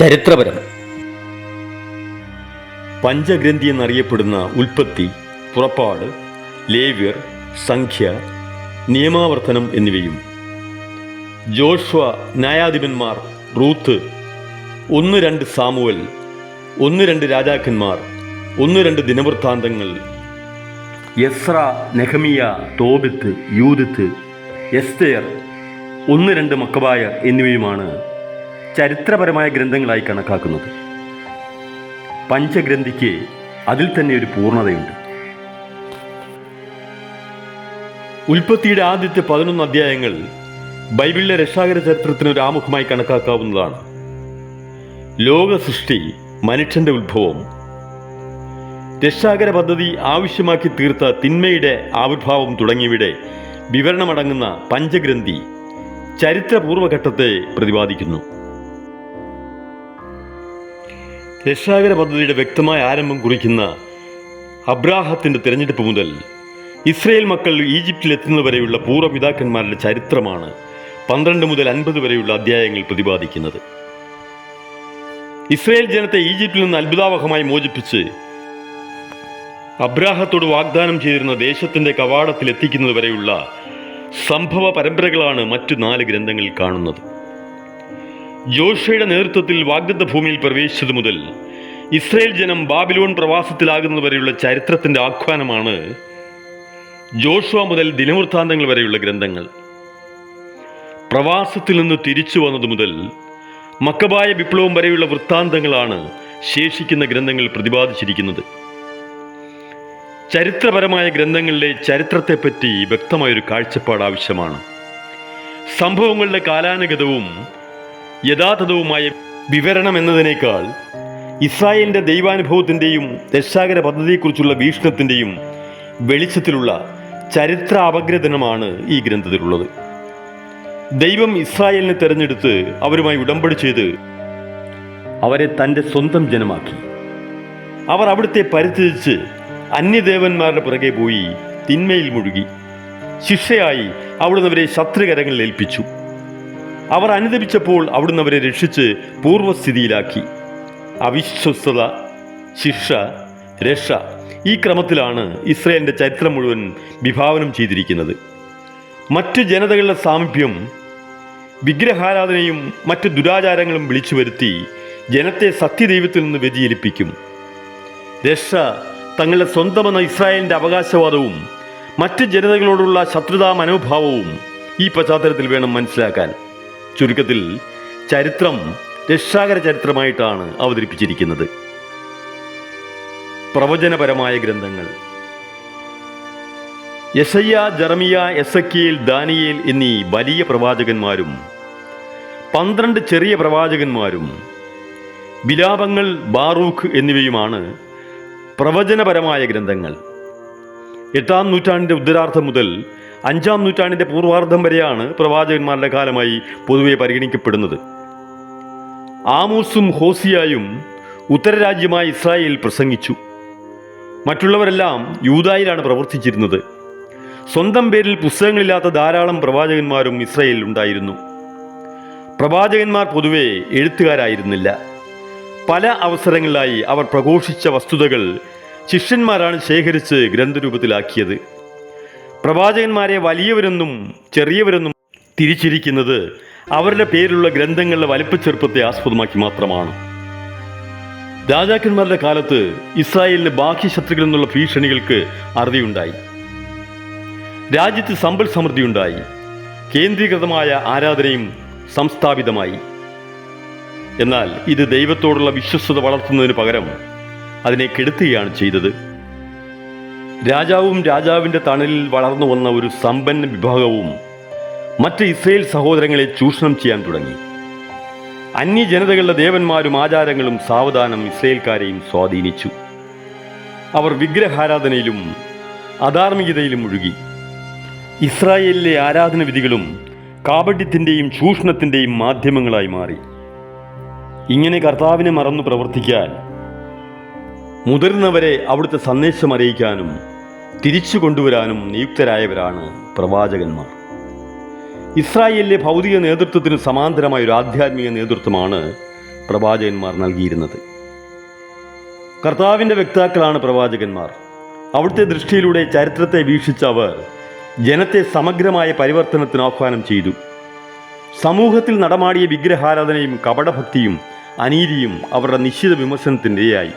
ചരിത്രപരം. പഞ്ചഗ്രന്ഥി എന്നറിയപ്പെടുന്ന ഉൽപ്പത്തി പുറപ്പാട് ലേവ്യർ സംഖ്യ നിയമാവർത്തനം എന്നിവയും. ജോഷ്വ ന്യായാധിപന്മാർ റൂത്ത് ഒന്ന് രണ്ട് സാമുവൽ ഒന്ന് രണ്ട് രാജാക്കന്മാർ ഒന്ന് രണ്ട് ദിനവൃത്താന്തങ്ങൾ. യസ്ര നെഹമിയ തോബിത്ത് യൂതിത്ത് എസ്തേർ ഒന്ന് രണ്ട് മക്കബായർ എന്നിവയുമാണ്. ചരിത്രപരമായ ഗ്രന്ഥങ്ങളായി കണക്കാക്കുന്നത്. പഞ്ചഗ്രന്ഥിക്ക് അതിൽ തന്നെ ഒരു പൂർണതയുണ്ട്. ഉൽപ്പത്തിയുടെ ആദ്യത്തെ പതിനൊന്ന് അധ്യായങ്ങൾ ബൈബിളിലെ രക്ഷാകര ചരിത്രത്തിന് ഒരു ആമുഖമായി കണക്കാക്കാവുന്നതാണ്. ലോക സൃഷ്ടി മനുഷ്യന്റെ ഉത്ഭവം. രക്ഷാകര പദ്ധതി ആവശ്യമാക്കി തീർത്ത തിന്മയുടെ ആവിർഭാവം തുടങ്ങിയവിടെ വിവരണമടങ്ങുന്ന പഞ്ചഗ്രന്ഥി ചരിത്രപൂർവഘട്ടത്തെ പ്രതിപാദിക്കുന്നു. രക്ഷാകര പദ്ധതിയുടെ വ്യക്തമായ ആരംഭം കുറിക്കുന്ന അബ്രാഹത്തിന്റെ തിരഞ്ഞെടുപ്പ് മുതൽ ഇസ്രയേൽ മക്കൾ ഈജിപ്തിൽ എത്തുന്നവരെയുള്ള പൂർവപിതാക്കന്മാരുടെ ചരിത്രമാണ് പന്ത്രണ്ട് മുതൽ അൻപത് വരെയുള്ള അധ്യായങ്ങൾ പ്രതിപാദിക്കുന്നത്. ഇസ്രയേൽ ജനത്തെ ഈജിപ്തിൽ നിന്ന് അത്ഭുതാവഹമായി മോചിപ്പിച്ച് അബ്രാഹത്തോട് വാഗ്ദാനം ചെയ്തിരുന്ന ദേശത്തിന്റെ കവാടത്തിൽ എത്തിക്കുന്നത് വരെയുള്ള സംഭവ പരമ്പരകളാണ് മറ്റു നാല് ഗ്രന്ഥങ്ങളിൽ കാണുന്നത്. ജോഷയുടെ നേതൃത്വത്തിൽ വാഗ്ദത്ത ഭൂമിയിൽ പ്രവേശിച്ചതു മുതൽ ഇസ്രയേൽ ജനം ബാബിലോൺ പ്രവാസത്തിലാകുന്നതുവരെയുള്ള ചരിത്രത്തിന്റെ ആഖ്വാനമാണ് ജോഷുവ മുതൽ ദിനവൃത്താന്തങ്ങൾ വരെയുള്ള ഗ്രന്ഥങ്ങൾ. പ്രവാസത്തിൽ നിന്ന് തിരിച്ചു വന്നതു മുതൽ മക്കബായ വിപ്ലവം വരെയുള്ള വൃത്താന്തങ്ങളാണ് ശേഷിക്കുന്ന ഗ്രന്ഥങ്ങൾ പ്രതിപാദിച്ചിരിക്കുന്നത്. ചരിത്രപരമായ ഗ്രന്ഥങ്ങളിലെ ചരിത്രത്തെപ്പറ്റി വ്യക്തമായൊരു കാഴ്ചപ്പാട് ആവശ്യമാണ്. സംഭവങ്ങളുടെ കാലാനുഗതവും യഥാർത്ഥവുമായ വിവരണം എന്നതിനേക്കാൾ ഇസ്രായേലിന്റെ ദൈവാനുഭവത്തിന്റെയും രക്ഷാകര പദ്ധതിയെക്കുറിച്ചുള്ള വീക്ഷണത്തിന്റെയും വെളിച്ചത്തിലുള്ള ചരിത്ര അപഗ്രഥനമാണ് ഈ ഗ്രന്ഥത്തിലുള്ളത്. ദൈവം ഇസ്രായേലിനെ തെരഞ്ഞെടുത്ത് അവരുമായി ഉടമ്പടി ചെയ്ത് അവരെ തന്റെ സ്വന്തം ജനമാക്കി. അവർ അവിടുത്തെ പരിത്യജിച്ച് അന്യദേവന്മാരുടെ പുറകെ പോയി തിന്മയിൽ മുഴുകി. ശിക്ഷയായി അവിടുന്ന് അവരെ ശത്രുകരങ്ങളിൽ ഏൽപ്പിച്ചു. അവർ അനുദപിച്ചപ്പോൾ അവിടുന്ന് അവരെ രക്ഷിച്ച് പൂർവസ്ഥിതിയിലാക്കി അവിശ്വസ്തത ശിക്ഷ രക്ഷ ഈ ക്രമത്തിലാണ് ഇസ്രയേലിന്റെ ചരിത്രം മുഴുവൻ വിഭാവനം ചെയ്തിരിക്കുന്നത്. മറ്റു ജനതകളുടെ സാമീപ്യം വിഗ്രഹാരാധനയും മറ്റു ദുരാചാരങ്ങളും വിളിച്ചു വരുത്തി ജനത്തെ സത്യദൈവത്തിൽ നിന്ന് വ്യതിചലിപ്പിക്കും. രക്ഷ തങ്ങളുടെ സ്വന്തമെന്ന ഇസ്രായേലിന്റെ അവകാശവാദവും മറ്റ് ജനതകളോടുള്ള ശത്രുതാ മനോഭാവവും ഈ പശ്ചാത്തലത്തിൽ വേണം മനസ്സിലാക്കാൻ. ചുരുക്കത്തിൽ ചരിത്രം രക്ഷാകര ചരിത്രമായിട്ടാണ് അവതരിപ്പിച്ചിരിക്കുന്നത്. പ്രവചനപരമായ ഗ്രന്ഥങ്ങൾ. യശയ്യ ജർമിയ എസക്കിയേൽ ദാനിയേൽ എന്നീ വലിയ പ്രവാചകന്മാരും പന്ത്രണ്ട് ചെറിയ പ്രവാചകന്മാരും വിലാപങ്ങൾ ബാറൂഖ് എന്നിവയുമാണ് പ്രവചനപരമായ ഗ്രന്ഥങ്ങൾ. എട്ടാം നൂറ്റാണ്ടിന്റെ ഉത്തരാർത്ഥം മുതൽ അഞ്ചാം നൂറ്റാണ്ടിന്റെ പൂർവാർദ്ധം വരെയാണ് പ്രവാചകന്മാരുടെ കാലമായി പൊതുവെ പരിഗണിക്കപ്പെടുന്നത്. ആമൂസും ഹോസിയായും ഉത്തരരാജ്യമായ ഇസ്രായേൽ പ്രസംഗിച്ചു. മറ്റുള്ളവരെല്ലാം യൂതായിലാണ് പ്രവർത്തിച്ചിരുന്നത്. സ്വന്തം പേരിൽ പുസ്തകങ്ങളില്ലാത്ത ധാരാളം പ്രവാചകന്മാരും ഇസ്രായേലിൽ ഉണ്ടായിരുന്നു. പ്രവാചകന്മാർ പൊതുവെ എഴുത്തുകാരായിരുന്നില്ല. പല അവസരങ്ങളിലായി അവർ പ്രഘോഷിച്ച വസ്തുതകൾ ശിഷ്യന്മാരാണ് ശേഖരിച്ച് ഗ്രന്ഥരൂപത്തിലാക്കിയത്. പ്രവാചകന്മാരെ വലിയവരെന്നും ചെറിയവരെന്നും തിരിച്ചിരിക്കുന്നത് അവരുടെ പേരിലുള്ള ഗ്രന്ഥങ്ങളുടെ വലിപ്പച്ചെറുപ്പത്തെ ആസ്പദമാക്കി മാത്രമാണ്. രാജാക്കന്മാരുടെ കാലത്ത് ഇസ്രായേലിന് ബാഹ്യ ശത്രുക്കളിൽ നിന്നുള്ള ഭീഷണികൾക്ക് അറുതിയുണ്ടായി. രാജ്യത്ത് സമ്പൽ സമൃദ്ധി ഉണ്ടായി കേന്ദ്രീകൃതമായ ആരാധനയും സംസ്ഥാപിതമായി. എന്നാൽ ഇത് ദൈവത്തോടുള്ള വിശ്വസ്തത വളർത്തുന്നതിന് പകരം അതിനെ കെടുത്തുകയാണ് ചെയ്തത്. രാജാവും രാജാവിന്റെ തണലിൽ വളർന്നു വന്ന ഒരു സമ്പന്ന വിഭാഗവും മറ്റ് ഇസ്രയേൽ സഹോദരങ്ങളെ ചൂഷണം ചെയ്യാൻ തുടങ്ങി. അന്യജനതകളുടെ ദേവന്മാരും ആചാരങ്ങളും സാവധാനം ഇസ്രയേൽക്കാരെയും സ്വാധീനിച്ചു. അവർ വിഗ്രഹാരാധനയിലും അധാർമികതയിലും മുഴുകി. ഇസ്രായേലിലെ ആരാധന വിധികളും കാപട്യത്തിന്റെയും ചൂഷണത്തിന്റെയും മാധ്യമങ്ങളായി മാറി. ഇങ്ങനെ കർത്താവിനെ മറന്നു പ്രവർത്തിക്കാൻ മുതിർന്നവരെ അവിടുത്തെ സന്ദേശം അറിയിക്കാനും തിരിച്ചു കൊണ്ടുവരാനും നിയുക്തരായവരാണ് പ്രവാചകന്മാർ. ഇസ്രായേലിലെ ഭൗതിക നേതൃത്വത്തിന് സമാന്തരമായ ഒരു ആധ്യാത്മിക നേതൃത്വമാണ് പ്രവാചകന്മാർ നൽകിയിരുന്നത്. കർത്താവിന്റെ വ്യക്താക്കളാണ് പ്രവാചകന്മാർ. അവിടുത്തെ ദൃഷ്ടിയിലൂടെ ചരിത്രത്തെ വീക്ഷിച്ച അവർ ജനത്തെ സമഗ്രമായ പരിവർത്തനത്തിന് ആഹ്വാനം ചെയ്തു. സമൂഹത്തിൽ നടമാടിയ വിഗ്രഹാരാധനയും കപടഭക്തിയും അനീതിയും അവരുടെ നിശ്ചിത വിമർശനത്തിന്റെയായി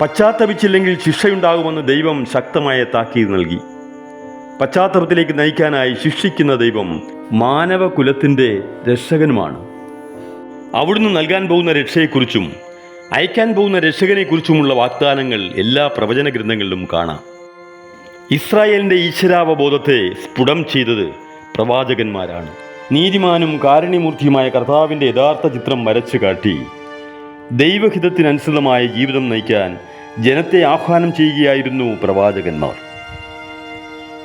പശ്ചാത്തപിച്ചില്ലെങ്കിൽ ശിക്ഷയുണ്ടാകുമെന്ന് ദൈവം ശക്തമായ താക്കീത് നൽകി. പശ്ചാത്തലത്തിലേക്ക് നയിക്കാനായി ശിക്ഷിക്കുന്ന ദൈവം മാനവകുലത്തിന്റെ രക്ഷകനുമാണ്. അവിടുന്ന് നൽകാൻ പോകുന്ന രക്ഷയെക്കുറിച്ചും അയക്കാൻ പോകുന്ന രക്ഷകനെക്കുറിച്ചുമുള്ള വാഗ്ദാനങ്ങൾ എല്ലാ പ്രവചന ഗ്രന്ഥങ്ങളിലും കാണാം. ഇസ്രായേലിന്റെ ഈശ്വരാവബോധത്തെ സ്ഫുടം ചെയ്തത് പ്രവാചകന്മാരാണ്. നീതിമാനും കാരുണ്യമൂർത്തിയുമായ കർത്താവിന്റെ യഥാർത്ഥ ചിത്രം വരച്ചു കാട്ടി. ദൈവഹിതത്തിനനുസൃതമായ ജീവിതം നയിക്കാൻ ജനത്തെ ആഹ്വാനം ചെയ്യുകയായിരുന്നു പ്രവാചകന്മാർ.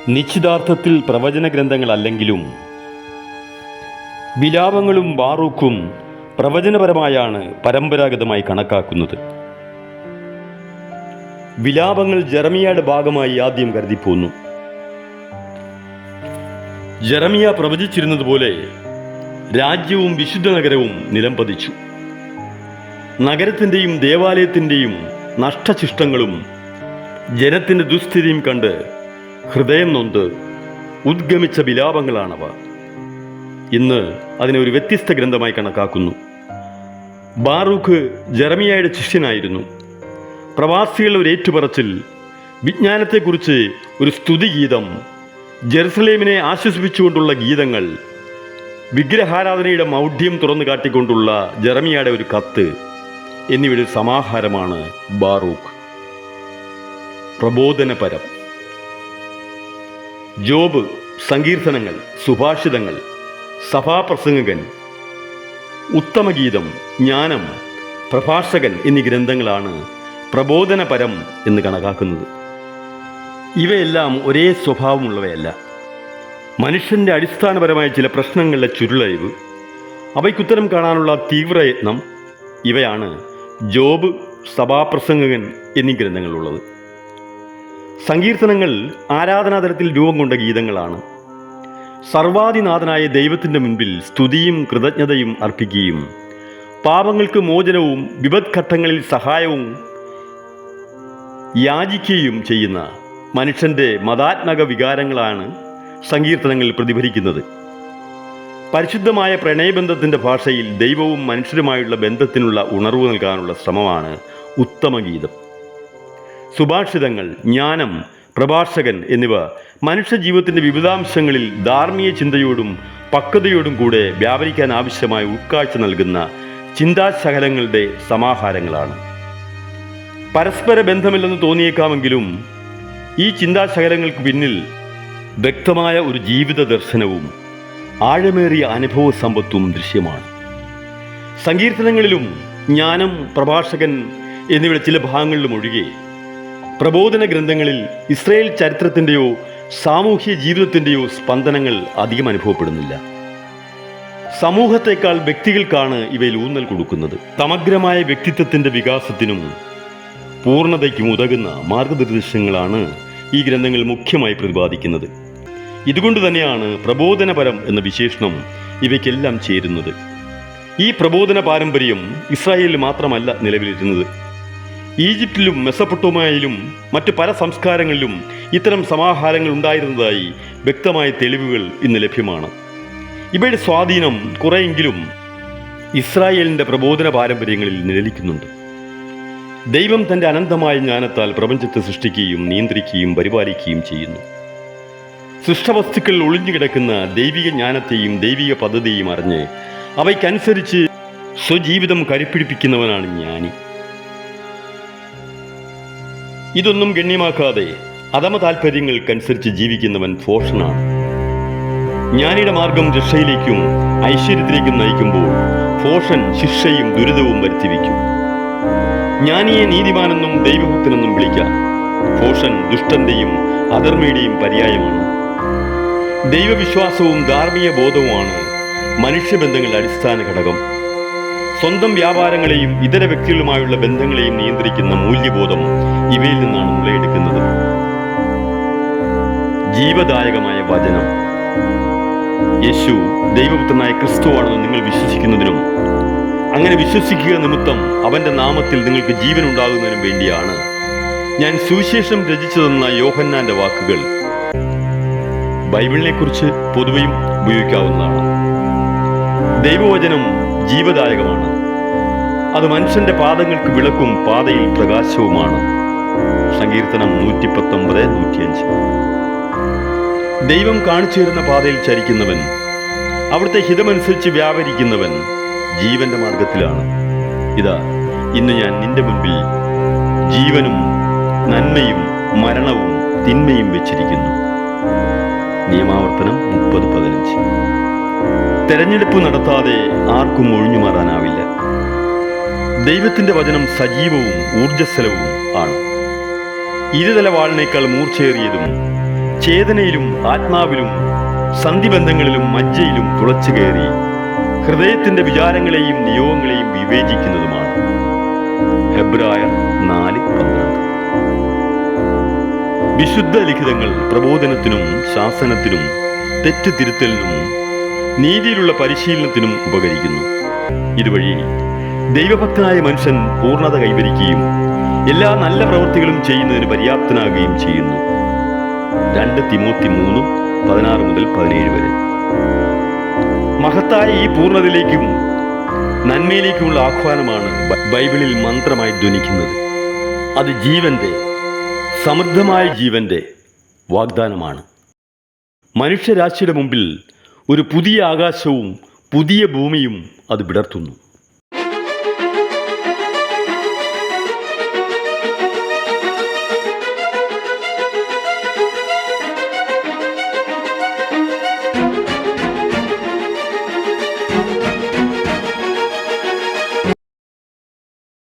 നിശ്ചിതാർത്ഥത്തിൽ പ്രവചന ഗ്രന്ഥങ്ങളല്ലെങ്കിലും വിലാപങ്ങളും ബാറൂക്കും പ്രവചനപരമായാണ് പരമ്പരാഗതമായി കണക്കാക്കുന്നത്. വിലാപങ്ങൾ ജെറമിയയുടെ ഭാഗമായി ആദ്യം കരുതിപ്പോന്നു. ജെറമിയ പ്രവചിച്ചിരുന്നതുപോലെ രാജ്യവും വിശുദ്ധ നഗരവും നിലംപതിച്ചു. നഗരത്തിന്റെയും ദേവാലയത്തിന്റെയും നഷ്ടശിഷ്ടങ്ങളും ജനത്തിന്റെ ദുസ്ഥിതിയും കണ്ട് ഹൃദയം നൊന്ത് ഉദ്ഗമിച്ച വിലാപങ്ങളാണവ. ഇന്ന് അതിനെ ഒരു വ്യത്യസ്ത ഗ്രന്ഥമായി കണക്കാക്കുന്നു. ബാറൂഖ് ജെറമിയായുടെ ശിഷ്യനായിരുന്നു. പ്രവാസികളുടെ ഒരു ഏറ്റുപറച്ചിൽ വിജ്ഞാനത്തെക്കുറിച്ച് ഒരു സ്തുതിഗീതം ജെറുസലേമിനെ ആശ്വസിപ്പിച്ചുകൊണ്ടുള്ള ഗീതങ്ങൾ വിഗ്രഹാരാധനയുടെ മൗഢ്യം തുറന്നു കാട്ടിക്കൊണ്ടുള്ള ജെറമിയയുടെ ഒരു കത്ത്. എന്നിവയുടെ സമാഹാരമാണ് ബാറൂഖ്. പ്രബോധനപരം. ജോബ് സങ്കീർത്തനങ്ങൾ സുഭാഷിതങ്ങൾ സഭാപ്രസംഗകൻ ഉത്തമഗീതം ജ്ഞാനം പ്രഭാഷകൻ എന്നീ ഗ്രന്ഥങ്ങളാണ് പ്രബോധനപരം എന്ന് കണക്കാക്കുന്നത്. ഇവയെല്ലാം ഒരേ സ്വഭാവമുള്ളവയല്ല. മനുഷ്യന്റെ അടിസ്ഥാനപരമായ ചില പ്രശ്നങ്ങളുടെ ചുരുളഴിവ് അവയ്ക്കുത്തരം കാണാനുള്ള തീവ്രയത്നം ഇവയാണ് ജോബ് സഭാപ്രസംഗകൻ എന്നീ ഗ്രന്ഥങ്ങളുള്ളത്. സങ്കീർത്തനങ്ങൾ ആരാധനാതലത്തിൽ രൂപം കൊണ്ട ഗീതങ്ങളാണ്. സർവാധിനാഥനായ ദൈവത്തിന്റെ മുൻപിൽ സ്തുതിയും കൃതജ്ഞതയും അർപ്പിക്കുകയും പാപങ്ങൾക്ക് മോചനവും വിപദ്ഘട്ടങ്ങളിൽ സഹായവും യാചിക്കുകയും ചെയ്യുന്ന മനുഷ്യന്റെ മതാത്മക വികാരങ്ങളാണ് സങ്കീർത്തനങ്ങളിൽ പ്രതിഫലിക്കുന്നത്. പരിശുദ്ധമായ പ്രണയബന്ധത്തിന്റെ ഭാഷയിൽ ദൈവവും മനുഷ്യരുമായുള്ള ബന്ധത്തിനുള്ള ഉണർവ് നൽകാനുള്ള ശ്രമമാണ് ഉത്തമഗീതം. സുഭാഷിതങ്ങൾ ജ്ഞാനം പ്രഭാഷകൻ എന്നിവ മനുഷ്യജീവിതത്തിന്റെ വിവിധാംശങ്ങളിൽ ധാർമ്മിക ചിന്തയോടും പക്വതയോടും കൂടെ വ്യാപരിക്കാൻ ആവശ്യമായ ഉൾക്കാഴ്ച നൽകുന്ന ചിന്താശകലങ്ങളുടെ സമാഹാരങ്ങളാണ്. പരസ്പര ബന്ധമില്ലെന്ന് തോന്നിയേക്കാമെങ്കിലും ഈ ചിന്താശകലങ്ങൾക്ക് പിന്നിൽ വ്യക്തമായ ഒരു ജീവിത ദർശനവും ആഴമേറിയ അനുഭവ സമ്പത്തും ദൃശ്യമാണ്. സങ്കീർത്തനങ്ങളിലും ജ്ഞാനം പ്രഭാഷകൻ എന്നിവയുടെ ചില ഭാഗങ്ങളിലും ഒഴികെ പ്രബോധന ഗ്രന്ഥങ്ങളിൽ ഇസ്രയേൽ ചരിത്രത്തിന്റെയോ സാമൂഹ്യ ജീവിതത്തിന്റെയോ സ്പന്ദനങ്ങൾ അധികം അനുഭവപ്പെടുന്നില്ല. സമൂഹത്തെക്കാൾ വ്യക്തികൾക്കാണ് ഇവയിൽ ഊന്നൽ കൊടുക്കുന്നത്. സമഗ്രമായ വ്യക്തിത്വത്തിന്റെ വികാസത്തിനും പൂർണതയ്ക്കും ഉതകുന്ന മാർഗനിർദ്ദേശങ്ങളാണ് ഈ ഗ്രന്ഥങ്ങൾ മുഖ്യമായി പ്രതിപാദിക്കുന്നത്. ഇതുകൊണ്ട് തന്നെയാണ് പ്രബോധനപരം എന്ന വിശേഷണം ഇവയ്ക്കെല്ലാം ചേരുന്നത്. ഈ പ്രബോധന പാരമ്പര്യം ഇസ്രായേലിൽ മാത്രമല്ല നിലവിലിരുന്നത്. ഈജിപ്തിലും മെസ്സപ്പൊട്ടോമയിലും മറ്റ് പല സംസ്കാരങ്ങളിലും ഇത്തരം സമാഹാരങ്ങൾ ഉണ്ടായിരുന്നതായി വ്യക്തമായ തെളിവുകൾ ഇന്ന് ലഭ്യമാണ്. ഇവയുടെ സ്വാധീനം കുറെയെങ്കിലും ഇസ്രായേലിന്റെ പ്രബോധന പാരമ്പര്യങ്ങളിൽ നിലനിൽക്കുന്നുണ്ട്. ദൈവം തന്റെ അനന്തമായ ജ്ഞാനത്താൽ പ്രപഞ്ചത്തെ സൃഷ്ടിക്കുകയും നിയന്ത്രിക്കുകയും പരിപാലിക്കുകയും ചെയ്യുന്നു. സൃഷ്ടവസ്തുക്കളിൽ ഒളിഞ്ഞുകിടക്കുന്ന ദൈവിക ജ്ഞാനത്തെയും ദൈവിക പദ്ധതിയും അറിഞ്ഞ് അവയ്ക്കനുസരിച്ച് സ്വജീവിതം കരുപ്പിടിപ്പിക്കുന്നവനാണ് ജ്ഞാനി. ഇതൊന്നും ഗണ്യമാക്കാതെ അധമ താൽപര്യങ്ങൾക്കനുസരിച്ച് ജീവിക്കുന്നവൻ ഫോഷനാണ് ജ്ഞാനിയുടെ മാർഗം രക്ഷയിലേക്കും ഐശ്വര്യത്തിലേക്കും നയിക്കുമ്പോൾ ഫോഷൻ ശിക്ഷയും ദുരിതവും വരുത്തിവെക്കും. ജ്ഞാനിയെ നീതിമാനെന്നും ദൈവഭക്തനെന്നും വിളിക്കാം. ഫോഷൻ ദുഷ്ടന്റെയും അധർമ്മയുടെയും പര്യായമാണ്. ദൈവവിശ്വാസവും ധാർമ്മിക ബോധവുമാണ് മനുഷ്യബന്ധങ്ങളുടെ അടിസ്ഥാന ഘടകം. സ്വന്തം വ്യാപാരങ്ങളെയും ഇതര വ്യക്തികളുമായുള്ള ബന്ധങ്ങളെയും നിയന്ത്രിക്കുന്ന മൂല്യബോധം ഇവയിൽ നിന്നാണ് മുളയെടുക്കുന്നത് ജീവദായകമായ വചനം. യേശു ദൈവപുത്രനായ ക്രിസ്തുവാണെന്ന് നിങ്ങൾ വിശ്വസിക്കുന്നതിനും അങ്ങനെ വിശ്വസിക്കുക നിമിത്തം അവന്റെ നാമത്തിൽ നിങ്ങൾക്ക് ജീവൻ ഉണ്ടാകുന്നതിനും വേണ്ടിയാണ്. ഞാൻ സുവിശേഷം രചിച്ചതെന്ന യോഹന്നാന്റെ വാക്കുകൾ ബൈബിളിനെ കുറിച്ച് പൊതുവെയും ഉപയോഗിക്കാവുന്നതാണ്. ദൈവവചനം ജീവദായകമാണ്. അത് മനുഷ്യന്റെ പാദങ്ങൾക്ക് വിളക്കും പാതയിൽ പ്രകാശവുമാണ്. സങ്കീർത്തനം നൂറ്റി പത്തൊമ്പത് നൂറ്റിയഞ്ച്. ദൈവം കാണിച്ചു തരുന്ന പാതയിൽ ചരിക്കുന്നവൻ അവിടുത്തെ ഹിതമനുസരിച്ച് വ്യാപരിക്കുന്നവൻ ജീവന്റെ മാർഗത്തിലാണ്. ഇതാ ഇന്ന് ഞാൻ നിന്റെ മുൻപിൽ ജീവനും നന്മയും മരണവും തിന്മയും വെച്ചിരിക്കുന്നു. നിയമാവർത്തനം മുപ്പത് പതിനഞ്ച്. തെരഞ്ഞെടുപ്പ് നടത്താതെ ആർക്കും ഒഴിഞ്ഞു മാറാനാവില്ല. ദൈവത്തിന്റെ വചനം സജീവവും ഊർജസ്വലവും ആണ്. ഇരുതല വാളിനേക്കാൾ മൂർച്ചയേറിയതും ചേതനയിലും ആത്മാവിലും സന്ധിബന്ധങ്ങളിലും മജ്ജയിലും തുളച്ചു കയറി ഹൃദയത്തിന്റെ വിചാരങ്ങളെയും നിയോഗങ്ങളെയും വിവേചിക്കുന്നതുമാണ്. ഹെബ്രായർ നാല് പന്ത്രണ്ട്. വിശുദ്ധ ലിഖിതങ്ങൾ പ്രബോധനത്തിനും ശാസനത്തിനും തെറ്റുതിരുത്തലിനും നീതിയിലുള്ള പരിശീലനത്തിനും ഉപകരിക്കുന്നു. ഇതുവഴി ദൈവഭക്തനായ മനുഷ്യൻ പൂർണത കൈവരിക്കുകയും എല്ലാ നല്ല പ്രവൃത്തികളും ചെയ്യുന്നതിന് പര്യാപ്തനാകുകയും ചെയ്യുന്നു. രണ്ട് തിമൂത്തി മൂന്ന് പതിനാറ് മുതൽ പതിനേഴ് വരെ. മഹത്തായ ഈ പൂർണതയിലേക്കും നന്മയിലേക്കുമുള്ള ആഹ്വാനമാണ് ബൈബിളിൽ മന്ത്രമായി ധ്വനിക്കുന്നത്. അത് ജീവന്റെ സമൃദ്ധമായ ജീവന്റെ വാഗ്ദാനമാണ്. മനുഷ്യരാശിയുടെ മുമ്പിൽ ഒരു പുതിയ ആകാശവും പുതിയ ഭൂമിയും അത് വിടർത്തുന്നു.